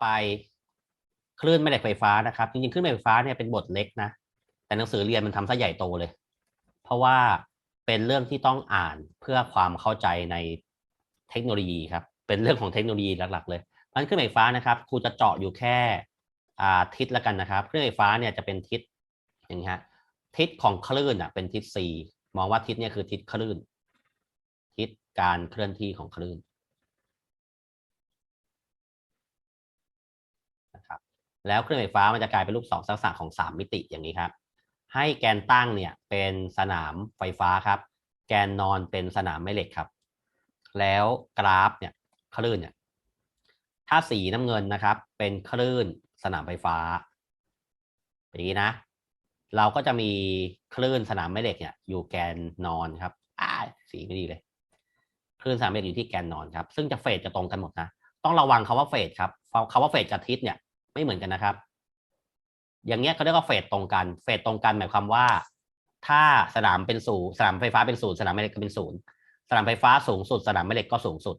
ไปคลื่นแม่เหล็กไฟฟ้านะครับจริงๆคลื่นแม่เหล็กไฟฟ้าเนี่ยเป็นบทเล็กนะแต่หนังสือเรียนมันทำซะใหญ่โตเลย เพราะว่าเป็นเรื่องที่ต้องอ่านเพื่อความเข้าใจในเทคโนโลยีครับเป็นเรื่องของเทคโนโลยีหลักๆเลยเพราะฉะนั้นคลื่นไฟฟ้านะครับครูจะเจาะอยู่แค่อาทิศละกันนะครับคลื่นไฟฟ้าเนี่ยจะเป็นทิศอย่างนี้ฮะทิศของคลื่นอะเป็นทิศ C มองว่าทิศเนี่ยคือทิศคลื่น ทิศการเคลื่อนที่ของคลื่น แล้วคลื่นไฟฟ้ามันจะกลายเป็นรูปสองลักษณะของสามมิติอย่างนี้ครับ ให้แกนตั้งเนี่ยเป็นสนามไฟฟ้าครับ แกนนอนเป็นสนามแม่เหล็กครับ แล้วกราฟเนี่ยคลื่นเนี่ยถ้าสีน้ำเงินนะครับ เป็นคลื่นสนามไฟฟ้าอย่างนี้นะ เราก็จะมีคลื่นสนามแม่เหล็กเนี่ยอยู่แกนนอนครับอ่าสีไม่ดีเลย คลื่นสนามแม่เหล็กอยู่ที่แกนนอนครับ ซึ่งจะเฟสจะตรงกันหมดนะ ต้องระวังคาว่าเฟสครับคาว่าเฟสกับทิศเนี่ย ไม่เหมือนกันนะครับ อย่างเงี้ยเขาเรียกว่าเฟสตรงกัน เฟสตรงกันหมายความว่า ถ้าสนามเป็นศูนย์สนามไฟฟ้าเป็นศูนย์สนามแม่เหล็กก็เป็นศูนย์สนามไฟฟ้าสูงสุด สนามแม่เหล็กก็สูงสุด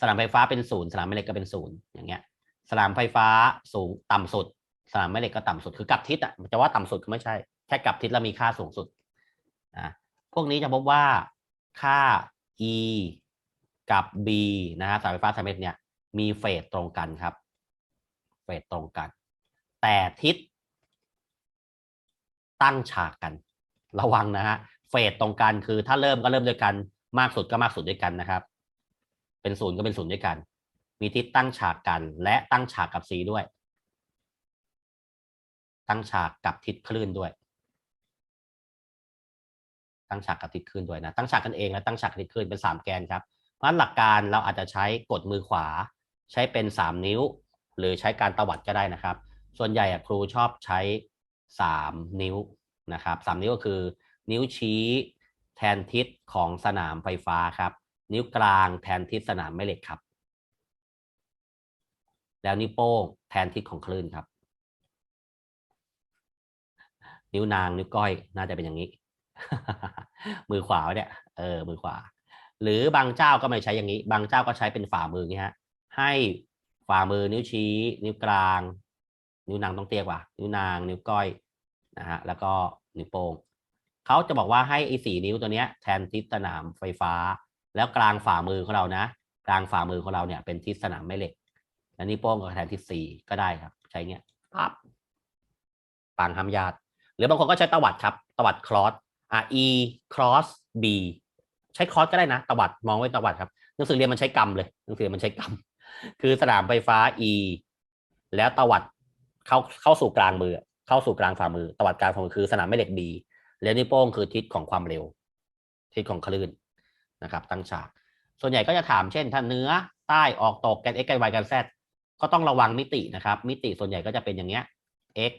สนามไฟฟ้าเป็นศูนย์สนามแม่เหล็กก็เป็นศูนย์อย่างเงี้ย สนามไฟฟ้าสูงต่ำสุด สนามแม่เหล็กก็ต่ำสุดคือกลับทิศอะจะว่าต่ำสุดก็ไม่ใช่แค่กลับทิศแล้วมีค่าสูงสุดนะพวกนี้จะพบว่าค่า e กับ b นะฮะสายไฟฟ้าสายแม่เหล็กเนี่ยมีเฟสตรงกันครับ เฟสตรงกัน แต่ทิศตั้งฉากกัน ระวังนะฮะเฟสตรงกันคือถ้าเริ่มก็เริ่มด้วยกัน มากสุดก็มากสุดด้วยกันนะครับ เป็นศูนย์ก็เป็นศูนย์ด้วยกัน มีทิศตั้งฉากกัน และตั้งฉากกับ C ด้วย ตั้งฉากกับทิศคลื่นด้วย ตั้งฉากกับทิศคลื่นด้วยนะ ตั้งฉากกันเองและตั้งฉากทิศคลื่นเป็นสามแกนครับเพราะหลักการเราอาจจะใช้กดมือขวา ใช้เป็นสามนิ้ว หรือใช้การตวัดก็ได้นะครับ ส่วนใหญ่ครูชอบใช้สามนิ้วนะครับสามนิ้วก็คือ นิ้วชี้แทนทิศของสนามไฟฟ้าครับ นิ้วกลางแทนทิศสนามแม่เหล็กครับ แล้วนิ้วโป้งแทนทิศของคลื่นครับ นิ้วนางนิ้วก้อยน่าจะเป็นอย่างนี้ มือขวาเนี่ยเออมือขวา หรือบางเจ้าก็ไม่ใช้อย่างนี้ บางเจ้าก็ใช้เป็นฝ่ามืออย่างนี้ฮะให้ ฝ่ามือนิ้วชี้ นิ้วกลาง นิ้วนางต้องเตี้ยกว่า นิ้วนาง นิ้วก้อยนะฮะแล้วก็นิ้วโป้งเขาจะบอกว่าให้ไอ้สี่นิ้วตัวเนี้ยแทนทิศสนามไฟฟ้า แล้วกลางฝ่ามือของเรานะ กลางฝ่ามือของเราเนี่ยเป็นทิศสนามแม่เหล็กแล้วนิ้วโป้งก็แทนทิศสี่ก็ได้ครับ ใช้เงี้ยปับปังทำยาดหรือบางคนก็ใช้ตวัดครับ ตวัดคลอสอะ e cross b ใช้คอสก็ได้นะ ตวัดมองไว้ตวัดครับหนังสือเรียนมันใช้กรรมเลยหนังสือมันใช้กรรม คือสนามไฟฟ้า e แล้วตวัดเข้าเข้าสู่กลางมือ เข้าสู่กลางฝ่ามือ ตวัดกลางฝ่ามือคือสนามแม่เหล็ก b แล้วนิ้วโป้งคือทิศของความเร็ว ทิศของคลื่นนะครับ ตั้งฉาก ส่วนใหญ่ก็จะถามเช่น ถ้าเนื้อใต้ออกตกแกน x แกน y แกน z ก็ต้องระวังมิตินะครับ มิติส่วนใหญ่ก็จะเป็นอย่างเงี้ย x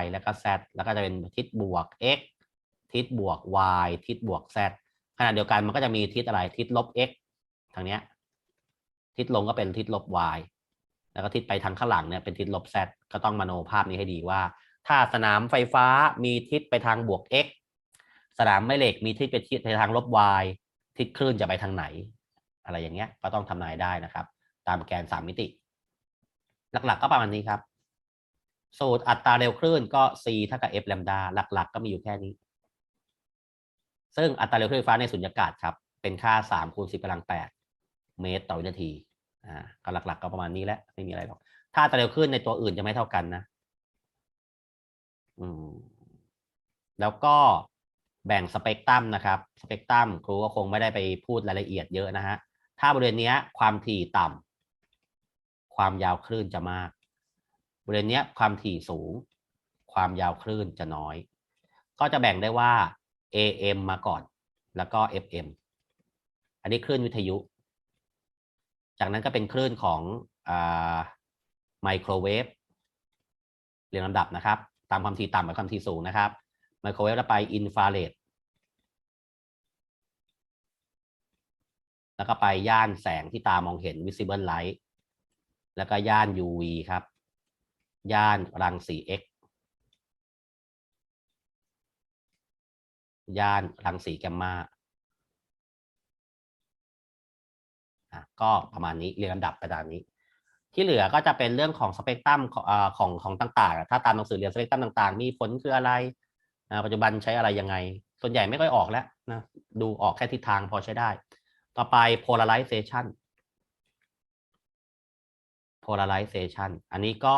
y แล้วก็ z แล้วก็จะเป็นทิศบวก x ทิศบวก y ทิศบวก z ขณะเดียวกันมันก็จะมีทิศอะไรทิศลบ x ทางเนี้ย ทิศลงก็เป็นทิศลบ y แล้วก็ทิศไปทางข้างหลังเนี่ยเป็นทิศลบ z ก็ต้องมโนภาพนี้ให้ดีว่า ถ้าสนามไฟฟ้ามีทิศไปทางบวก x สนามแม่เหล็กมีทิศไปทิศไปทางลบ y ทิศคลื่นจะไปทางไหน อะไรอย่างเงี้ยก็ต้องทำนายได้นะครับ ตามแกนสามมิติ หลักๆก็ประมาณนี้ครับ สูตรอัตราเร็วคลื่นก็ c เท่ากับ f แลมดาหลัก ๆ ก็มีอยู่แค่นี้ ซึ่งอัตราเร็วคลื่นไฟฟ้าในสุญญากาศครับ เป็นค่า3คูณ10กำลัง8 เมตรต่อวินาทีอ่าก็หลัก ๆ ก็ประมาณนี้แหละไม่มีอะไรหรอก ถ้าอัตราเร็วคลื่นในตัวอื่นจะไม่เท่ากันนะอืมแล้วก็แบ่งสเปกตรัมนะครับ สเปกตรัมครูก็คงไม่ได้ไปพูดรายละเอียดเยอะนะฮะ ถ้าบริเวณนี้ความถี่ต่ำความยาวคลื่นจะมาก บริเวณนี้ความถี่สูง ความยาวคลื่นจะน้อย ก็จะแบ่งได้ว่า AM มาก่อน แล้วก็ FM อันนี้คลื่นวิทยุ จากนั้นก็เป็นคลื่นของไมโครเวฟเรียงลำดับนะครับ ตามความถี่ต่ำกับความถี่สูงนะครับไมโครเวฟแล้วไปอินฟราเรดแล้วก็ไปย่านแสงที่ตามองเห็น visible light แล้วก็ย่าน UV ครับ ย่านรังสี X ย่านรังสีแกมมา ก็ประมาณนี้เรียงลำดับไปตามนี้ ที่เหลือก็จะเป็นเรื่องของสเปกตรัมของของของต่างๆ ถ้าตามหนังสือเรียนสเปกตรัมต่างๆ มีผลคืออะไร ปัจจุบันใช้อะไรยังไง ส่วนใหญ่ไม่ค่อยออกแล้วนะดูออกแค่ทิศทางพอใช้ได้ ต่อไป polarization polarization อันนี้ก็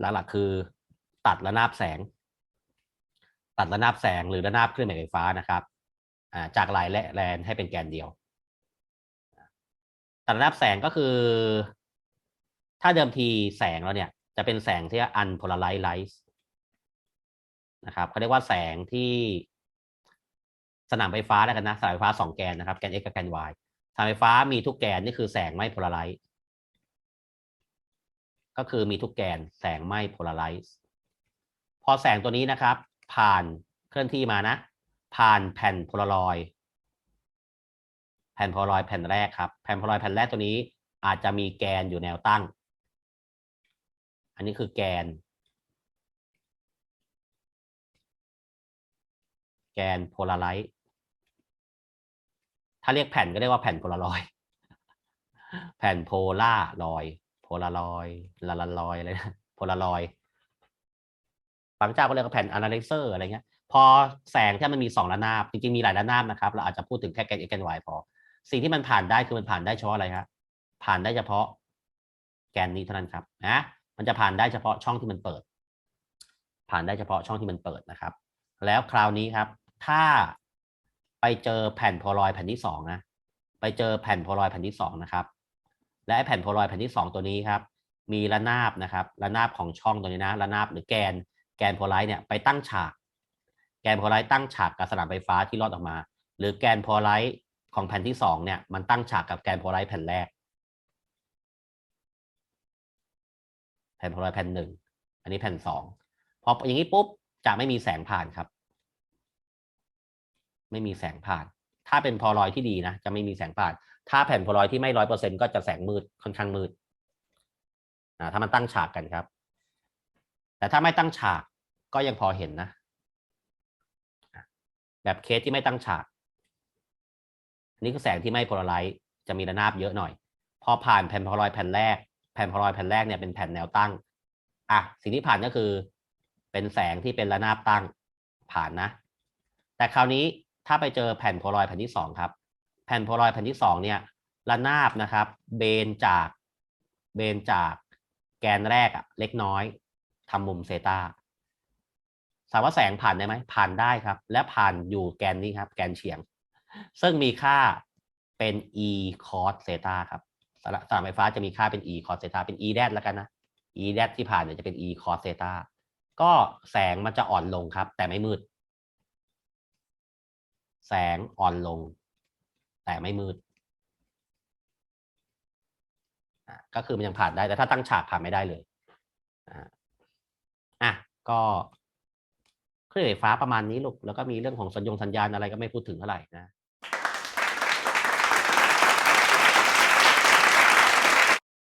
หลักๆคือตัดระนาบแสง ตัดระนาบแสงหรือระนาบคลื่นแม่เหล็กไฟฟ้านะครับจากหลายและแลนให้เป็นแกนเดียว ตัดระนาบแสงก็คือ ถ้าเดิมทีแสงเราเนี่ย จะเป็นแสงที่ unpolarized light นะครับเขาเรียกว่าแสงที่สนามไฟฟ้าแล้วกันนะสนามไฟฟ้าสองแกนนะครับแกน x กับแกน y สนามไฟฟ้ามีทุกแกนนี่คือแสงไม่ polarize ก็คือมีทุกแกนแสงไม่ polarize พอแสงตัวนี้นะครับ ผ่านเคลื่อนที่มานะ ผ่านแผ่นโพลารอยด์ ผ่นโพลารอยด์แผ่นแรกครับแผ่นโพลารอยด์แผ่นแรกตัวนี้อาจจะมีแกนอยู่แนวตั้ง อันนี้คือแกน แกนโพลาไรต์ถ้าเรียกแผ่นก็เรียกว่าแผ่นโพลารอยด์แผ่นโพล่ารอยโพลารอยลาลารอยอะไรนะโพลารอยบางเจ้าก็เรียกว่าแผ่น analyzer อะไรเงี้ยพอแสงที่มันมีสองระนาบ จริงๆ มีหลายระนาบนะครับ เราอาจจะพูดถึงแค่แกน x แกน y พอ สิ่งที่มันผ่านได้คือมันผ่านได้เฉพาะอะไรครับผ่านได้เฉพาะแกนนี้เท่านั้นครับนะมันจะผ่านได้เฉพาะช่องที่มันเปิด ผ่านได้เฉพาะช่องที่มันเปิดนะครับ แล้วคราวนี้ครับ ถ้าไปเจอแผ่นโพลอยแผ่นที่สองนะไปเจอแผ่นโพลอยแผ่นที่สองนะครับ และแผ่นโพลอยแผ่นที่สองตัวนี้ครับ มีระนาบนะครับ ระนาบของช่องตัวนี้นะ ระนาบหรือแกน แกนโพลารอยด์เนี่ยไปตั้งฉาก แกนโพลารอยด์ตั้งฉากกับสนามไฟฟ้าที่รอดออกมา หรือแกนโพลารอยด์ ของแผ่นที่สองเนี่ยมันตั้งฉากกับแกนโพลาร์แผ่นแรก แผ่นโพลาร์แผ่นหนึ่งอันนี้แผ่นสองพออย่างนี้ปุ๊บจะไม่มีแสงผ่านครับ ไม่มีแสงผ่าน ถ้าเป็นโพลอยด์ที่ดีนะจะไม่มีแสงผ่าน ถ้าแผ่นโพลอยด์ที่ไม่ร้อยเปอร์เซ็นก็จะแสงมืดค่อนข้างมืดอ่าถ้ามันตั้งฉากกันครับ แต่ถ้าไม่ตั้งฉากก็ยังพอเห็นนะ แบบเคสที่ไม่ตั้งฉาก อันนี้คือแสงที่ไม่โพลาไรซ์จะมีระนาบเยอะหน่อย พอผ่านแผ่นโพลารอยด์แผ่นแรก แผ่นโพลารอยด์แผ่นแรกเนี่ยเป็นแผ่นแนวตั้งอะสิ่งที่ผ่านก็คือ เป็นแสงที่เป็นระนาบตั้งผ่านนะ แต่คราวนี้ถ้าไปเจอแผ่นโพลารอยด์แผ่นที่สองครับ แผ่นโพลารอยด์แผ่นที่สองเนี่ยระนาบนะครับ เบนจากเบนจากแกนแรกอะเล็กน้อยทำมุมเซตาถามว่าแสงผ่านได้ไหมผ่านได้ครับ และผ่านอยู่แกนนี้ครับ แกนเฉียง ซึ่งมีค่าเป็น e cos เซตาครับสนามไฟฟ้าจะมีค่าเป็น e cos เซตาเป็น e แดแล้วกันนะ e แดที่ผ่านเนี่ยจะเป็น e cos เซตาก็แสงมันจะอ่อนลงครับ แต่ไม่มืด แสงอ่อนลง แต่ไม่มืดก็คือมันยังผ่านได้แต่ถ้าตั้งฉากผ่านไม่ได้เลยอะอะก็เครื่องไฟฟ้าประมาณนี้ลูกแล้วก็มีเรื่องของสัญญงสัญญาณอะไรก็ไม่พูดถึงเท่าไหร่นะ